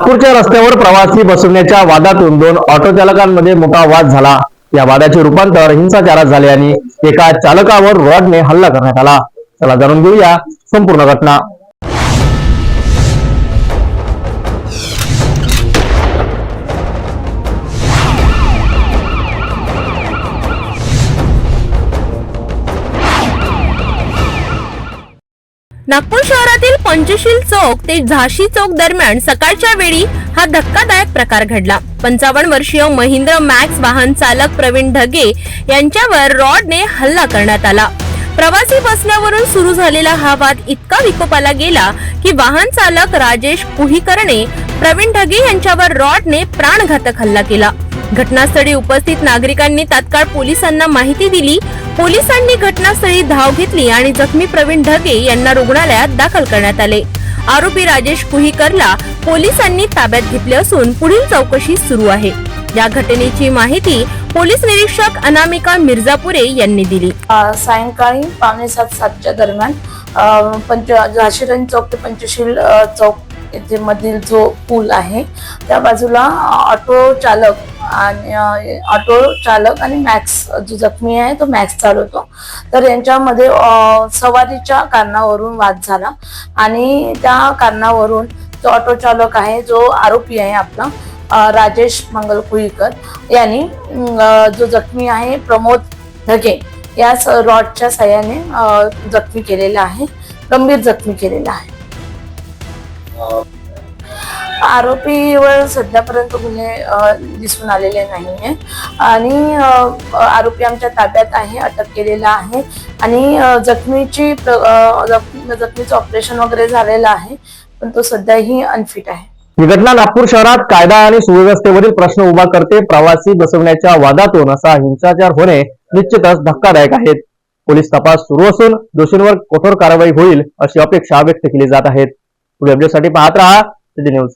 नागपूरच्या रस्त्यावर प्रवासी बसवण्याच्या वादातून दोन ऑटो चालकांमध्ये मोठा वाद झाला. या वादाचे रूपांतर हिंसाचारात झाले आणि एका चालकावर रॉडने हल्ला करण्यात आला. चला जाणून घेऊया संपूर्ण घटना. नागपूर शहरातील पंचशील चौक ते झाशी चौक दरम्यान सकाळच्या वेळी हा धक्कादायक प्रकार घडला. पंचावन्न वर्षीय महिंद्र मॅक्स वाहन चालक प्रवीण ढगे यांच्यावर रॉडने हल्ला करण्यात आला. प्रवासी बसण्यावरून सुरू झालेला हा वाद इतका विकोपाला गेला की वाहन चालक राजेश कुहीकरणे प्रवीण ढगे यांच्यावर रॉडने प्राणघातक हल्ला केला. घटनास्थळी उपस्थित नागरिकांनी तात्काळ पोलिसांना माहिती दिली पोलिसांनी घटनास्थळी धाव घेतली आणि जखमी प्रवीण ढगे यांना रुग्णालयात दाखल करण्यात आले. आरोपी राजेश कुहीकरला पोलिसांनी ताब्यात घेतले असून पुढील चौकशी सुरू आहे. या घटनेची माहिती पोलीस निरीक्षक अनामिका मिर्जापुरे यांनी दिली. सायंकाळी पावणे सात सातच्या दरम्यान पंच झाशीरंग चौक ते पंचशील चौक येथे मधील जो पूल आहे त्या बाजूला ऑटो चालक आणि ऑटो चालक आणि मॅक्स जो जखमी आहे तो मॅक्स चालवतो. तर यांच्यामध्ये सवारीच्या कारणावरून वाद झाला आणि त्या कारणावरून जो ऑटो चालक आहे जो आरोपी आहे आपला राजेश मंगल कुईकर यांनी जो जखमी आहे प्रमोद ढगे या रॉडच्या साह्याने जखमी केलेला आहे गंभीर जखमी केलेला आहे. आरोपीवर सध्यापर्यंत गुन्हे दिसून आलेले नाहीये. आणि आरोपी आमच्या ताब्यात आहे अटक केलेला आहे. आणि जखमीची जखमीचं ऑपरेशन वगैरे झालेलं आहे पण तो सध्याही अनफिट आहे. ही घटना नागपूर शहरात कायदा आणि सुव्यवस्थेवरील प्रश्न उभा करते. प्रवासी बसवण्याच्या वादातून असा हिंसाचार होणे निश्चितच धक्कादायक आहे. पोलीस तपास सुरू असून दोषींवर कठोर कारवाई होईल अशी अपेक्षा व्यक्त केली जात आहेत पुढे अपडेटसाठी पाहत राहा. न्यूज